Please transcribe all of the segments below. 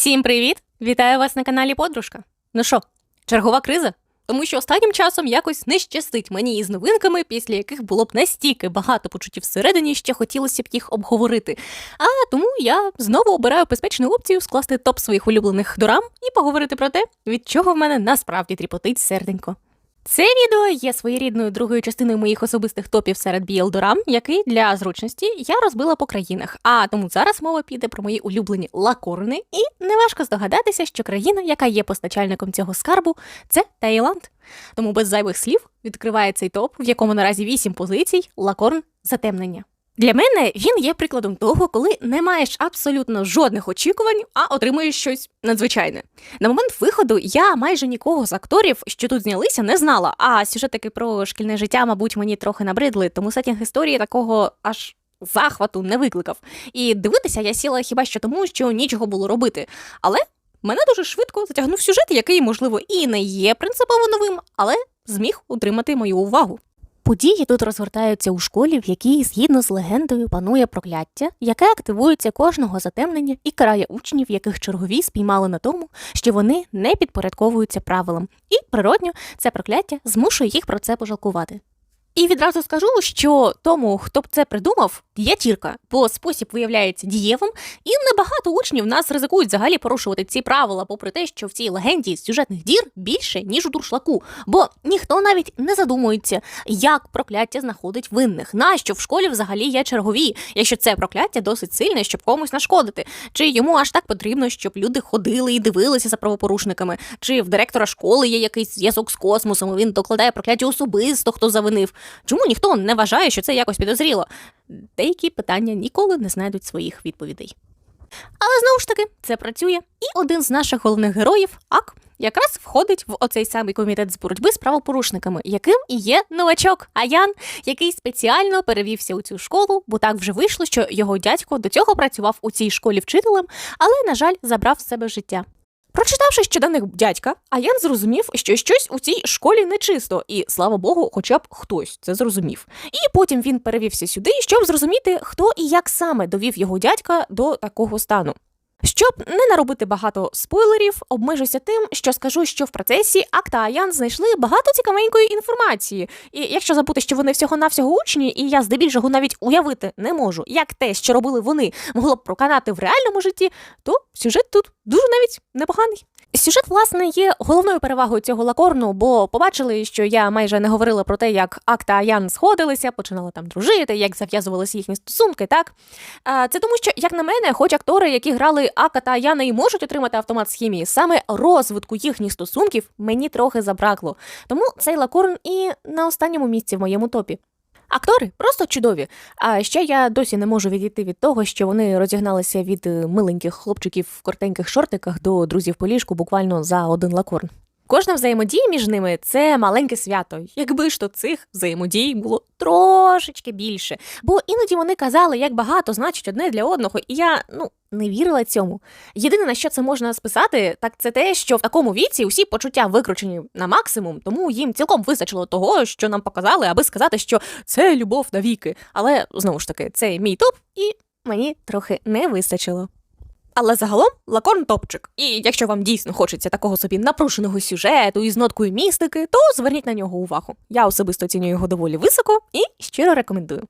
Всім привіт! Вітаю вас на каналі Подружка. Ну що, чергова криза? Тому що останнім часом якось не щастить мені із новинками, після яких було б настільки багато почуттів всередині, що хотілося б їх обговорити. А тому я знову обираю безпечну опцію скласти топ своїх улюблених дорам і поговорити про те, від чого в мене насправді тріпотить серденько. Це відео є своєрідною другою частиною моїх особистих топів серед BL дорам, який для зручності я розбила по країнах. А тому зараз мова піде про мої улюблені лакорни, і неважко здогадатися, що країна, яка є постачальником цього скарбу, це Таїланд. Тому без зайвих слів відкриває цей топ, в якому наразі вісім позицій лакорн затемнення. Для мене він є прикладом того, коли не маєш абсолютно жодних очікувань, а отримуєш щось надзвичайне. На момент виходу я майже нікого з акторів, що тут знялися, не знала. А сюжетики про шкільне життя, мабуть, мені трохи набридли, тому сетінг історії такого аж. Захвату не викликав. І дивитися я сіла хіба що тому, що нічого було робити. Але мене дуже швидко затягнув сюжет, який, можливо, і не є принципово новим, але зміг утримати мою увагу. Події тут розгортаються у школі, в якій, згідно з легендою, панує прокляття, яке активується кожного затемнення і карає учнів, яких чергові спіймали на тому, що вони не підпорядковуються правилам, і природньо це прокляття змушує їх про це пожалкувати. І відразу скажу, що тому, хто б це придумав, є тірка, бо спосіб виявляється дієвим, і небагато учнів нас ризикують взагалі порушувати ці правила, попри те, що в цій легенді сюжетних дір більше, ніж у дуршлаку. Бо ніхто навіть не задумується, як прокляття знаходить винних, нащо в школі взагалі є чергові, якщо це прокляття досить сильне, щоб комусь нашкодити, чи йому аж так потрібно, щоб люди ходили і дивилися за правопорушниками, чи в директора школи є якийсь зв'язок з космосом, і він докладає прокляття особисто, хто завинив. Чому ніхто не вважає, що це якось підозріло? Деякі питання ніколи не знайдуть своїх відповідей. Але знову ж таки, це працює. І один з наших головних героїв, Ак, якраз входить в оцей самий комітет з боротьби з правопорушниками, яким і є новачок Аян, який спеціально перевівся у цю школу, бо так вже вийшло, що його дядько до цього працював у цій школі вчителем, але, на жаль, забрав з себе життя. Прочитавши щоденник дядька, Аян зрозумів, що щось у цій школі нечисто, і слава Богу, хоча б хтось це зрозумів. І потім він перевівся сюди, щоб зрозуміти, хто і як саме довів його дядька до такого стану. Щоб не наробити багато спойлерів, обмежуся тим, що скажу, що в процесі Акта Аян знайшли багато цікавенької інформації. І якщо забути, що вони всього-навсього учні, і я здебільшого навіть уявити не можу, як те, що робили вони, могло б проканати в реальному житті, то сюжет тут дуже навіть непоганий. Сюжет, власне, є головною перевагою цього лакорну, бо побачили, що я майже не говорила про те, як Акта та Аян сходилися, починали там дружити, як зав'язувалися їхні стосунки, так? Це тому, що, як на мене, хоч актори, які грали Ака та Аяна і можуть отримати автомат з хімії, саме розвитку їхніх стосунків мені трохи забракло. Тому цей лакорн і на останньому місці в моєму топі. Актори просто чудові. А ще я досі не можу відійти від того, що вони розігналися від е, миленьких хлопчиків в кортеньких шортиках до друзів по ліжку буквально за один лакорн. Кожна взаємодія між ними це маленьке свято. Якби ж то цих взаємодій було трошечки більше. Бо іноді вони казали, як багато значить одне для одного, і я ну не вірила цьому. Єдине на що це можна списати, так це те, що в такому віці усі почуття викручені на максимум, тому їм цілком вистачило того, що нам показали, аби сказати, що це любов навіки. Але знову ж таки, це мій топ, і мені трохи не вистачило. Але загалом лакорн топчик. І якщо вам дійсно хочеться такого собі напруженого сюжету із ноткою містики, то зверніть на нього увагу. Я особисто ціню його доволі високо і щиро рекомендую.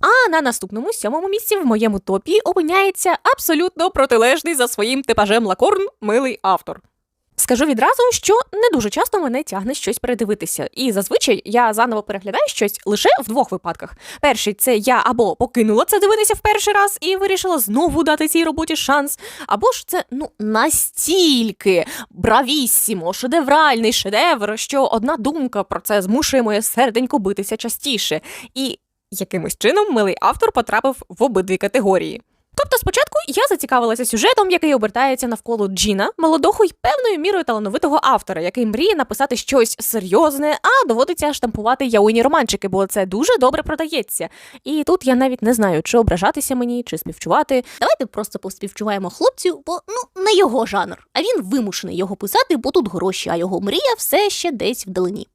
А на наступному сьомому місці в моєму топі опиняється абсолютно протилежний за своїм типажем лакорн милий автор. Скажу відразу, що не дуже часто мене тягне щось передивитися, і зазвичай я заново переглядаю щось лише в двох випадках. Перший це я або покинула це дивитися в перший раз і вирішила знову дати цій роботі шанс, або ж це ну настільки бравісімо, шедевральний шедевр, що одна думка про це змушує моє серденько битися частіше. І якимось чином милий автор потрапив в обидві категорії. Тобто спочатку я зацікавилася сюжетом, який обертається навколо Джіна, молодого й певною мірою талановитого автора, який мріє написати щось серйозне, а доводиться штампувати яуні романчики, бо це дуже добре продається. І тут я навіть не знаю, чи ображатися мені, чи співчувати. Давайте просто поспівчуваємо хлопцю, бо ну не його жанр, а він вимушений його писати, бо тут гроші, а його мрія все ще десь вдалині.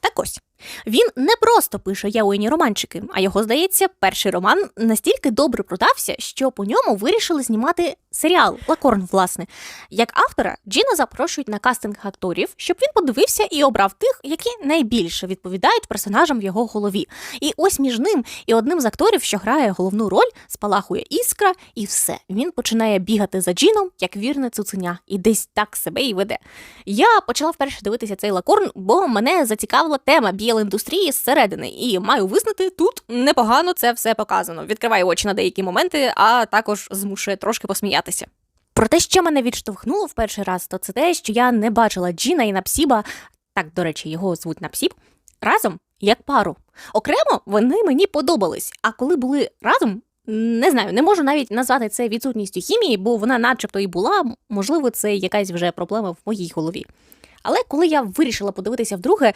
Так ось. Він не просто пише яойні романчики, а його, здається, перший роман настільки добре продався, що по ньому вирішили знімати серіал Лакорн, власне. Як автора, Джіна запрошують на кастинг акторів, щоб він подивився і обрав тих, які найбільше відповідають персонажам в його голові. І ось між ним і одним з акторів, що грає головну роль, спалахує іскра, і все. Він починає бігати за Джіном, як вірне цуценя, і десь так себе і веде. Я почала вперше дивитися цей лакорн, бо мене зацікавила тема біл-індустрії зсередини, і маю визнати, тут непогано це все показано. Відкриває очі на деякі моменти, а також змушує трошки посміятися. Про те, що мене відштовхнуло в перший раз, то це те, що я не бачила Джіна і Напсіба, так, до речі, його звуть Напсіб, разом як пару. Окремо вони мені подобались, а коли були разом, не знаю, не можу навіть назвати це відсутністю хімії, бо вона начебто і була, можливо, це якась вже проблема в моїй голові. Але коли я вирішила подивитися вдруге,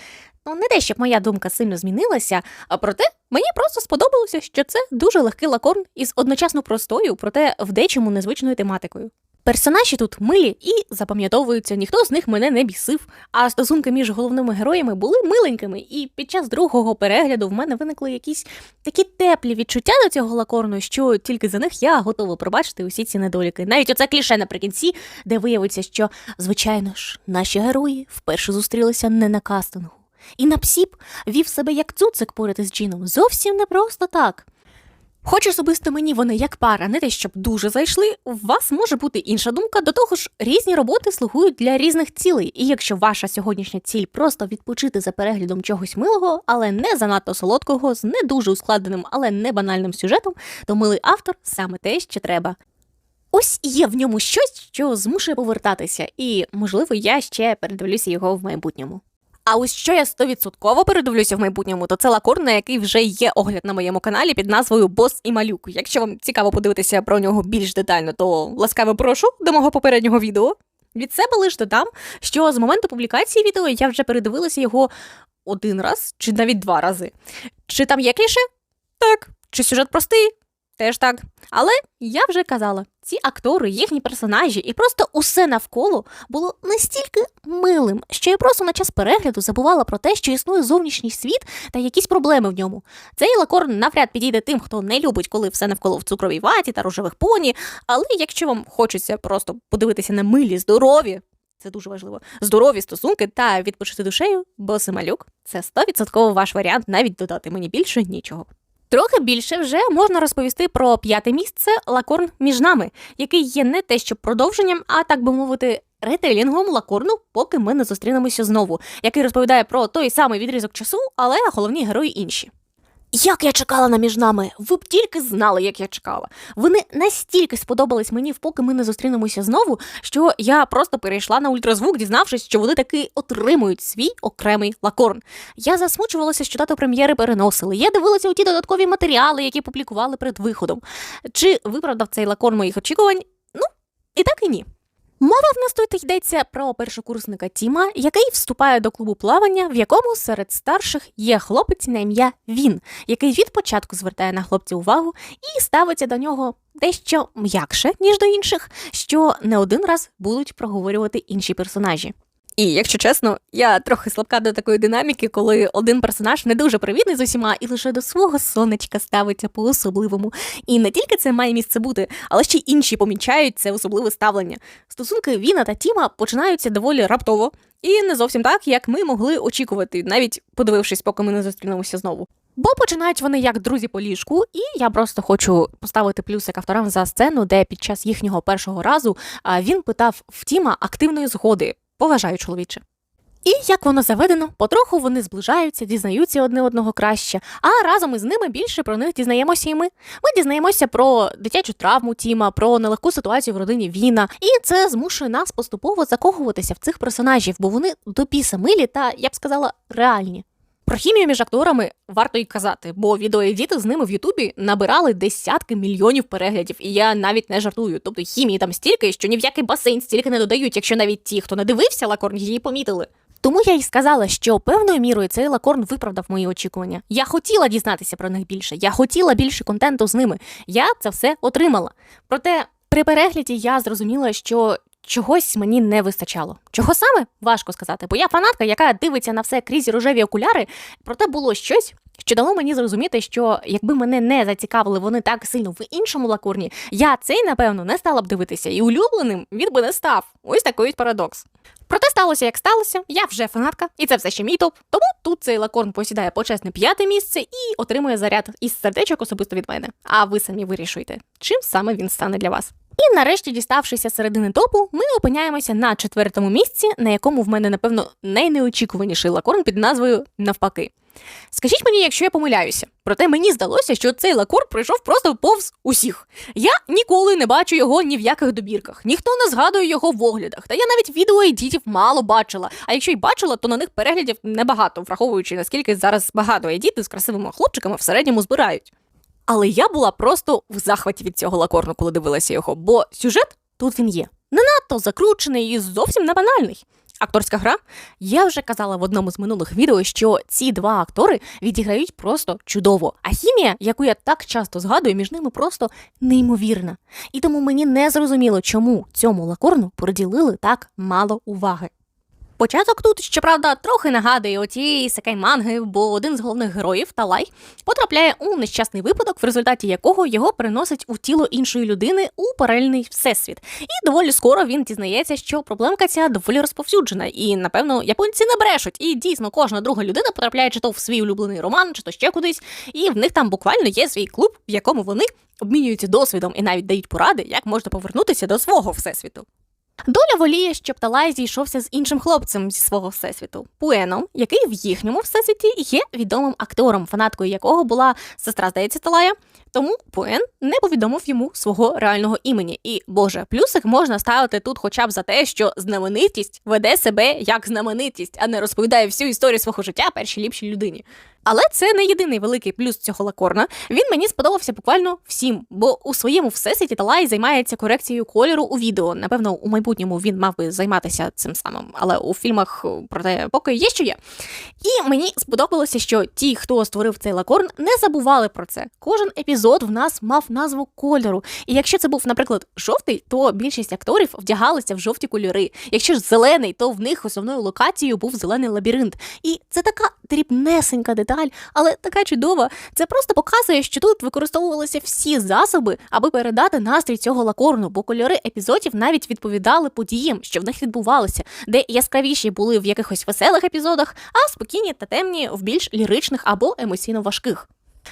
ну не те, щоб моя думка сильно змінилася, а проте мені просто сподобалося, що це дуже легкий лакорн із одночасно простою, проте в дечому незвичною тематикою. Персонажі тут милі і запам'ятовуються, ніхто з них мене не бісив, а стосунки між головними героями були миленькими, і під час другого перегляду в мене виникли якісь такі теплі відчуття до цього лакорну, що тільки за них я готова пробачити усі ці недоліки. Навіть оце кліше наприкінці, де виявиться, що, звичайно ж, наші герої вперше зустрілися не на кастингу. І Напсіп вів себе як цуцик поряд із Джином. Зовсім не просто так. Хоч особисто мені вони як пара, не те, щоб дуже зайшли, у вас може бути інша думка. До того ж, різні роботи слугують для різних цілей. І якщо ваша сьогоднішня ціль просто відпочити за переглядом чогось милого, але не занадто солодкого, з не дуже ускладненим, але не банальним сюжетом, то милий автор саме те, що треба. Ось є в ньому щось, що змушує повертатися, і, можливо, я ще передивлюся його в майбутньому. А ось що я стовідсотково передивлюся в майбутньому, то це лакорн, на який вже є огляд на моєму каналі під назвою Бос і малюк. Якщо вам цікаво подивитися про нього більш детально, то ласкаво прошу до мого попереднього відео. Від себе лише додам, що з моменту публікації відео я вже передивилася його один раз чи навіть два рази. Чи там є кліше? Так. Чи сюжет простий? Теж так. Але я вже казала, ці актори, їхні персонажі і просто усе навколо було настільки милим, що я просто на час перегляду забувала про те, що існує зовнішній світ та якісь проблеми в ньому. Цей лакорн навряд підійде тим, хто не любить, коли все навколо в цукровій ваті та рожевих поні. Але якщо вам хочеться просто подивитися на милі, здорові. Це дуже важливо. Здорові стосунки та відпочити душею, бо Семалюк це 100% ваш варіант, навіть додати мені більше нічого. Трохи більше вже можна розповісти про п'яте місце Лакорн між нами, який є не те, що продовженням, а так би мовити, ретейлінгом лакорну, поки ми не зустрінемося знову, який розповідає про той самий відрізок часу, але головні герої інші. Як я чекала на між нами, ви б тільки знали, як я чекала. Вони настільки сподобались мені, поки ми не зустрінемося знову, що я просто перейшла на ультразвук, дізнавшись, що вони таки отримують свій окремий лакорн. Я засмучувалася, що дату прем'єри переносили. Я дивилася у ті додаткові матеріали, які публікували перед виходом. Чи виправдав цей лакорн моїх очікувань? Ну, і так і ні. Мова в нас тут йдеться про першокурсника Тіма, який вступає до клубу плавання, в якому серед старших є хлопець на ім'я Він, який від початку звертає на хлопця увагу і ставиться до нього дещо м'якше, ніж до інших, що не один раз будуть проговорювати інші персонажі. І якщо чесно, я трохи слабка до такої динаміки, коли один персонаж не дуже привітний з усіма і лише до свого сонечка ставиться по-особливому. І не тільки це має місце бути, але ще й інші помічають це особливе ставлення. Стосунки Віна та Тіма починаються доволі раптово, і не зовсім так, як ми могли очікувати, навіть подивившись, поки ми не зустрінемося знову. Бо починають вони як друзі по ліжку, і я просто хочу поставити плюсик авторам за сцену, де під час їхнього першого разу він питав в Тіма активної згоди. Поважаю чоловіче. І як воно заведено, потроху вони зближаються, дізнаються одне одного краще, а разом із ними більше про них дізнаємося і ми. Ми дізнаємося про дитячу травму Тіма, про нелегку ситуацію в родині Віна, і це змушує нас поступово закохуватися в цих персонажів, бо вони до біса милі та, я б сказала, реальні. Про хімію між акторами варто й казати, бо відеоедіти з ними в Ютубі набирали десятки мільйонів переглядів, і я навіть не жартую. Тобто хімії там стільки, що ні в який басейн стільки не додають, якщо навіть ті, хто не дивився лакорн, її помітили. Тому я й сказала, що певною мірою цей лакорн виправдав мої очікування. Я хотіла дізнатися про них більше, я хотіла більше контенту з ними. Я це все отримала. Проте при перегляді я зрозуміла, що чогось мені не вистачало. Чого саме важко сказати, бо я фанатка, яка дивиться на все крізь рожеві окуляри, проте було щось. Що дало мені зрозуміти, що якби мене не зацікавили вони так сильно в іншому лакурні, я цей, напевно, не стала б дивитися, і улюбленим він би не став. Ось такий парадокс. Проте сталося, як сталося, я вже фанатка, і це все ще мій топ. Тому тут цей лакорн посідає почесне п'яте місце і отримує заряд із сердечок особисто від мене. А ви самі вирішуйте, чим саме він стане для вас. І нарешті, діставшися середини топу, ми опиняємося на четвертому місці, на якому в мене, напевно, найнеочікуваніший лакорн під назвою Навпаки. Скажіть мені, якщо я помиляюся, проте мені здалося, що цей лакор пройшов просто повз усіх. Я ніколи не бачу його ні в яких добірках, ніхто не згадує його в оглядах. Та я навіть відео едітів мало бачила. А якщо й бачила, то на них переглядів небагато, враховуючи наскільки зараз багато едіти з красивими хлопчиками в середньому збирають. Але я була просто в захваті від цього лакорну, коли дивилася його, бо сюжет тут він є. Не надто закручений і зовсім не банальний. Акторська гра. Я вже казала в одному з минулих відео, що ці два актори відіграють просто чудово. А хімія, яку я так часто згадую, між ними просто неймовірна. І тому мені не зрозуміло, чому цьому лакорну приділили так мало уваги. Початок тут, щоправда, трохи нагадує отієї секей манги, бо один з головних героїв, Талай, потрапляє у нещасний випадок, в результаті якого його переносить у тіло іншої людини у паралельний всесвіт. І доволі скоро він дізнається, що проблемка ця доволі розповсюджена, і напевно японці не брешуть. І дійсно кожна друга людина потрапляє чи то в свій улюблений роман, чи то ще кудись, і в них там буквально є свій клуб, в якому вони обмінюються досвідом і навіть дають поради, як можна повернутися до свого всесвіту. Доля воліє, щоб Талай зійшовся з іншим хлопцем зі свого всесвіту Пуеном, який в їхньому всесвіті є відомим актором, фанаткою якого була сестра, здається, Талая. Тому Пуен не повідомив йому свого реального імені. І Боже, плюсик можна ставити тут, хоча б за те, що знаменитість веде себе як знаменитість, а не розповідає всю історію свого життя першій ліпшій людині. Але це не єдиний великий плюс цього лакорна. Він мені сподобався буквально всім, бо у своєму всесвіті Талай займається корекцією кольору у відео. Напевно, у майбутньому він мав би займатися цим самим, але у фільмах проте поки є, що є. І мені сподобалося, що ті, хто створив цей лакорн, не забували про це. Кожен епізод в нас мав назву кольору. І якщо це був, наприклад, жовтий, то більшість акторів вдягалися в жовті кольори. Якщо ж зелений, то в них основною локацією був зелений лабіринт. І це така дрібнесенька деталь, але така чудова. Це просто показує, що тут використовувалися всі засоби, аби передати настрій цього лакорну, бо кольори епізодів навіть відповідали подіям, що в них відбувалося, де яскравіші були в якихось веселих епізодах, а спокійні та темні в більш ліричних або емоційно важких.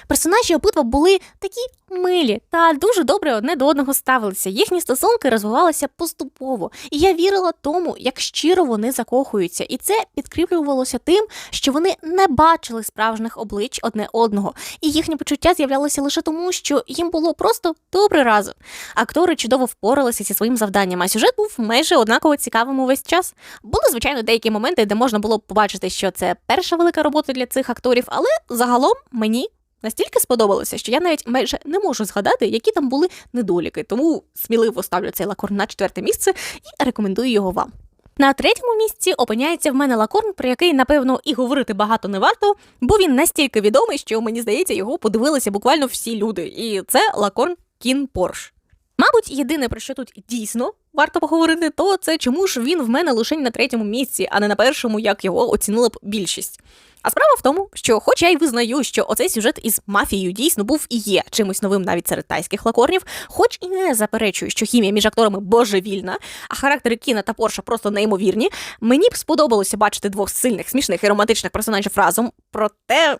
Персонажі обидва були такі милі та дуже добре одне до одного ставилися. Їхні стосунки розвивалися поступово, і я вірила тому, як щиро вони закохуються, і це підкріплювалося тим, що вони не бачили справжніх облич одне одного, і їхні почуття з'являлися лише тому, що їм було просто добре разом. Актори чудово впоралися зі своїм завданням, а сюжет був майже однаково цікавим увесь час. Були звичайно деякі моменти, де можна було побачити, що це перша велика робота для цих акторів, але загалом мені Настільки сподобалося, що я навіть майже не можу згадати, які там були недоліки, тому сміливо ставлю цей лакорн на четверте місце і рекомендую його вам. На третьому місці опиняється в мене лакорн, про який, напевно, і говорити багато не варто, бо він настільки відомий, що мені здається, його подивилися буквально всі люди. І це лакорн Кін Порш. Мабуть, єдине, про що тут дійсно варто поговорити, то це чому ж він в мене лише на третьому місці, а не на першому, як його оцінила б більшість. А справа в тому, що, хоч я й визнаю, що оцей сюжет із мафією дійсно був і є чимось новим навіть серед тайських лакорнів, хоч і не заперечую, що хімія між акторами божевільна, а характери Кіна та Порша просто неймовірні, мені б сподобалося бачити двох сильних, смішних і романтичних персонажів разом. Проте.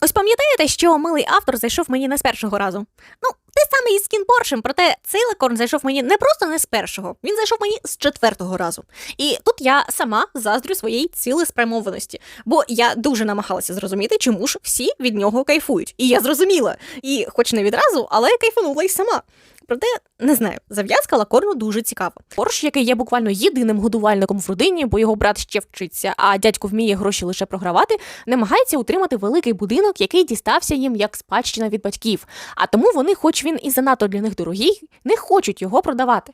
Ось пам'ятаєте, що милий автор зайшов мені не з першого разу? Ну, те саме із скінборшем, проте цей лакорн зайшов мені не просто не з першого, він зайшов мені з четвертого разу. І тут я сама заздрю своєї цілеспрямованості, бо я дуже намагалася зрозуміти, чому ж всі від нього кайфують. І я зрозуміла. І, хоч не відразу, але кайфанула й сама. Проте не знаю, зав'язка лакорну дуже цікава. Порш, який є буквально єдиним годувальником в родині, бо його брат ще вчиться, а дядько вміє гроші лише програвати, намагається утримати великий будинок, який дістався їм як спадщина від батьків. А тому вони, хоч він і занадто для них дорогий, не хочуть його продавати.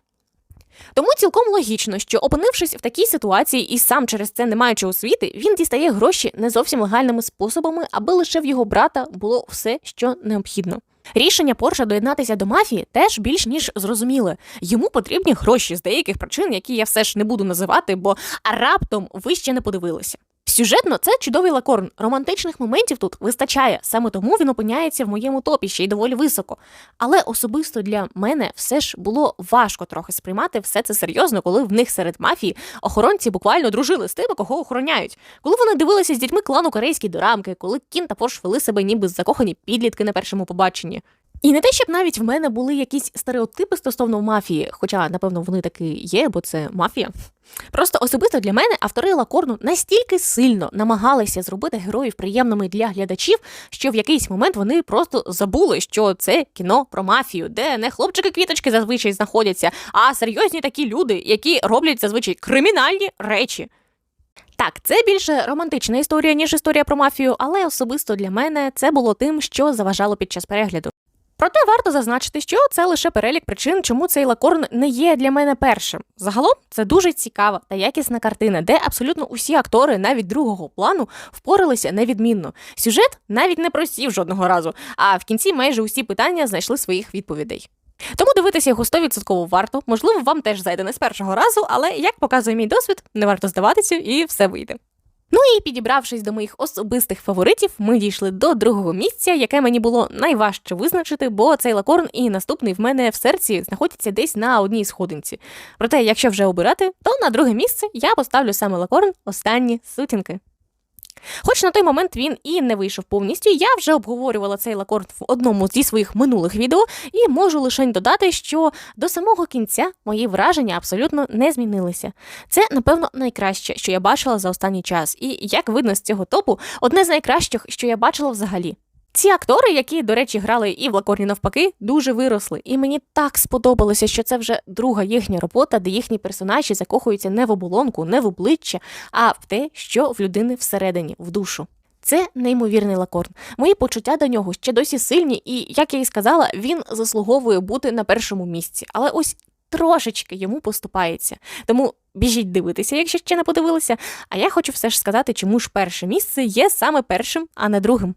Тому цілком логічно, що опинившись в такій ситуації і сам через це не маючи освіти, він дістає гроші не зовсім легальними способами, аби лише в його брата було все, що необхідно. Рішення Порша доєднатися до мафії теж більш ніж зрозуміле. Йому потрібні гроші з деяких причин, які я все ж не буду називати, бо раптом ви ще не подивилися. Сюжетно це чудовий лакорн. Романтичних моментів тут вистачає, саме тому він опиняється в моєму топі ще й доволі високо. Але особисто для мене все ж було важко трохи сприймати все це серйозно, коли в них серед мафії охоронці буквально дружили з тими, кого охороняють. Коли вони дивилися з дітьми клану корейські дорамки, коли Кін та Порш вели себе ніби закохані підлітки на першому побаченні. І не те, щоб навіть в мене були якісь стереотипи стосовно мафії, хоча, напевно, вони таки є, бо це мафія. Просто особисто для мене автори Лакорну настільки сильно намагалися зробити героїв приємними для глядачів, що в якийсь момент вони просто забули, що це кіно про мафію, де не хлопчики-квіточки зазвичай знаходяться, а серйозні такі люди, які роблять зазвичай кримінальні речі. Так, це більше романтична історія, ніж історія про мафію, але особисто для мене це було тим, що заважало під час перегляду. Проте варто зазначити, що це лише перелік причин, чому цей лакорн не є для мене першим. Загалом це дуже цікава та якісна картина, де абсолютно усі актори, навіть другого плану, впоралися невідмінно. Сюжет навіть не просів жодного разу, а в кінці майже усі питання знайшли своїх відповідей. Тому дивитися його 100% варто. Можливо, вам теж зайде не з першого разу, але як показує мій досвід, не варто здаватися і все вийде. Ну і підібравшись до моїх особистих фаворитів, ми дійшли до другого місця, яке мені було найважче визначити, бо цей лакорн і наступний в мене в серці знаходяться десь на одній сходинці. Проте, якщо вже обирати, то на друге місце я поставлю саме лакорн останні сутінки. Хоч на той момент він і не вийшов повністю, я вже обговорювала цей лакорд в одному зі своїх минулих відео, і можу лише додати, що до самого кінця мої враження абсолютно не змінилися. Це, напевно, найкраще, що я бачила за останній час, і як видно з цього топу, одне з найкращих, що я бачила взагалі. Ці актори, які, до речі, грали і в лакорні навпаки, дуже виросли. І мені так сподобалося, що це вже друга їхня робота, де їхні персонажі закохуються не в оболонку, не в обличчя, а в те, що в людини всередині, в душу. Це неймовірний лакорн. Мої почуття до нього ще досі сильні, і, як я і сказала, він заслуговує бути на першому місці. Але ось трошечки йому поступається. Тому біжіть дивитися, якщо ще не подивилися. А я хочу все ж сказати, чому ж перше місце є саме першим, а не другим.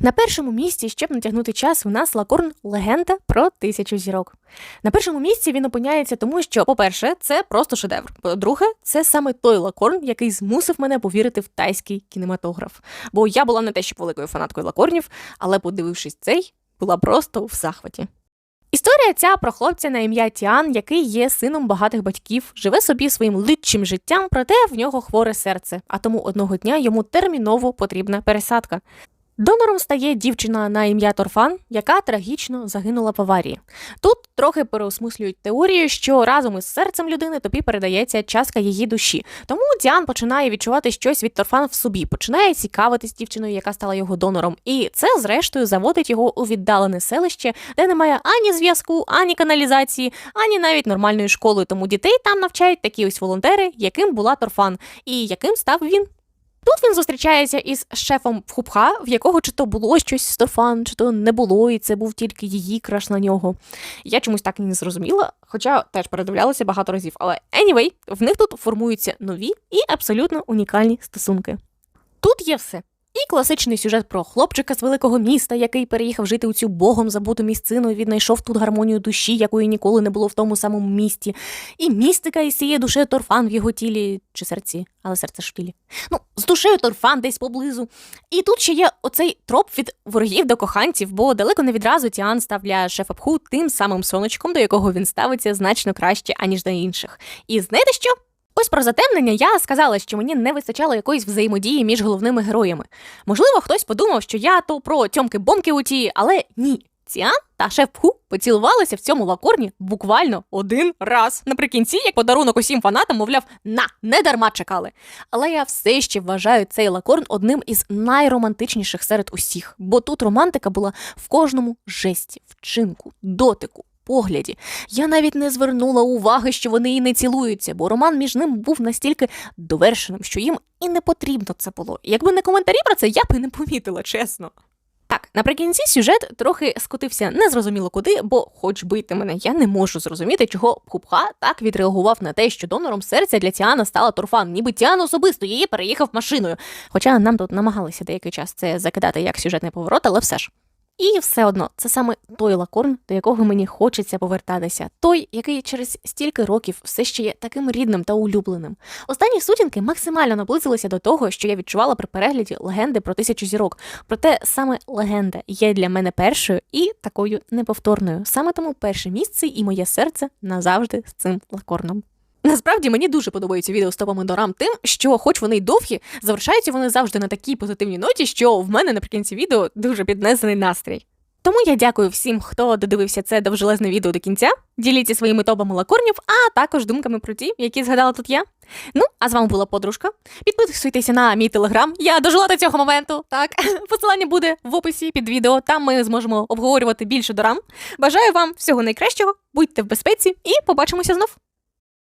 На першому місці, щоб натягнути час, у нас лакорн легенда про тисячу зірок. На першому місці він опиняється, тому що, по-перше, це просто шедевр. По-друге, це саме той лакорн, який змусив мене повірити в тайський кінематограф. Бо я була не те, щоб великою фанаткою лакорнів, але, подивившись цей, була просто в захваті. Історія ця про хлопця на ім'я Тіан, який є сином багатих батьків, живе собі своїм литчим життям, проте в нього хворе серце, а тому одного дня йому терміново потрібна пересадка. Донором стає дівчина на ім'я Торфан, яка трагічно загинула в аварії. Тут трохи переосмислюють теорію, що разом із серцем людини тобі передається частка її душі. Тому Діан починає відчувати щось від Торфан в собі, починає цікавитись дівчиною, яка стала його донором. І це, зрештою, заводить його у віддалене селище, де немає ані зв'язку, ані каналізації, ані навіть нормальної школи. Тому дітей там навчають такі ось волонтери, яким була Торфан, і яким став він. Тут він зустрічається із шефом Вхупха, в якого чи то було щось Стофан, чи то не було, і це був тільки її краш на нього. Я чомусь так і не зрозуміла, хоча теж передивлялася багато разів. Але anyway, в них тут формуються нові і абсолютно унікальні стосунки. Тут є все. І класичний сюжет про хлопчика з великого міста, який переїхав жити у цю богом забуту місцину і віднайшов тут гармонію душі, якої ніколи не було в тому самому місті. І містика із цієї душею торфан в його тілі чи серці, але серце ж в тілі. Ну, з душею торфан десь поблизу. І тут ще є оцей троп від ворогів до коханців, бо далеко не відразу Тіан став для шефа Пху тим самим сонечком, до якого він ставиться значно краще, аніж до інших. І знаєте що? Ось про затемнення я сказала, що мені не вистачало якоїсь взаємодії між головними героями. Можливо, хтось подумав, що я то про тьомки бомки у ті, але ні. Ціан та шеф Пху поцілувалися в цьому лакорні буквально один раз. Наприкінці, як подарунок усім фанатам, мовляв, на, не дарма чекали. Але я все ще вважаю цей лакорн одним із найромантичніших серед усіх, бо тут романтика була в кожному жесті, вчинку, дотику, погляді. Я навіть не звернула уваги, що вони і не цілуються, бо роман між ним був настільки довершеним, що їм і не потрібно це було. Якби не коментарі про це, я б і не помітила, чесно. Так, наприкінці сюжет трохи скотився незрозуміло куди, бо, хоч бити мене, я не можу зрозуміти, чого Пхупха так відреагував на те, що донором серця для Тіана стала Турфан, ніби Тіан особисто її переїхав машиною. Хоча нам тут намагалися деякий час це закидати як сюжетний поворот, але все ж. І все одно, це саме той лакорн, до якого мені хочеться повертатися. Той, який через стільки років все ще є таким рідним та улюбленим. Останні сутінки максимально наблизилися до того, що я відчувала при перегляді легенди про тисячу зірок. Проте саме легенда є для мене першою і такою неповторною. Саме тому перше місце і моє серце назавжди з цим лакорном. Насправді мені дуже подобаються відео з топами дорам тим, що, хоч вони й довгі, завершаються вони завжди на такій позитивній ноті, що в мене наприкінці відео дуже піднесений настрій. Тому я дякую всім, хто додивився це довжелезне відео до кінця. Діліться своїми топами лакорнів, а також думками про ті, які згадала тут я. Ну, а з вами була подружка. Підписуйтеся на мій телеграм. Я дожила до цього моменту. Так, посилання буде в описі під відео. Там ми зможемо обговорювати більше дорам. Бажаю вам всього найкращого, будьте в безпеці і побачимося знов.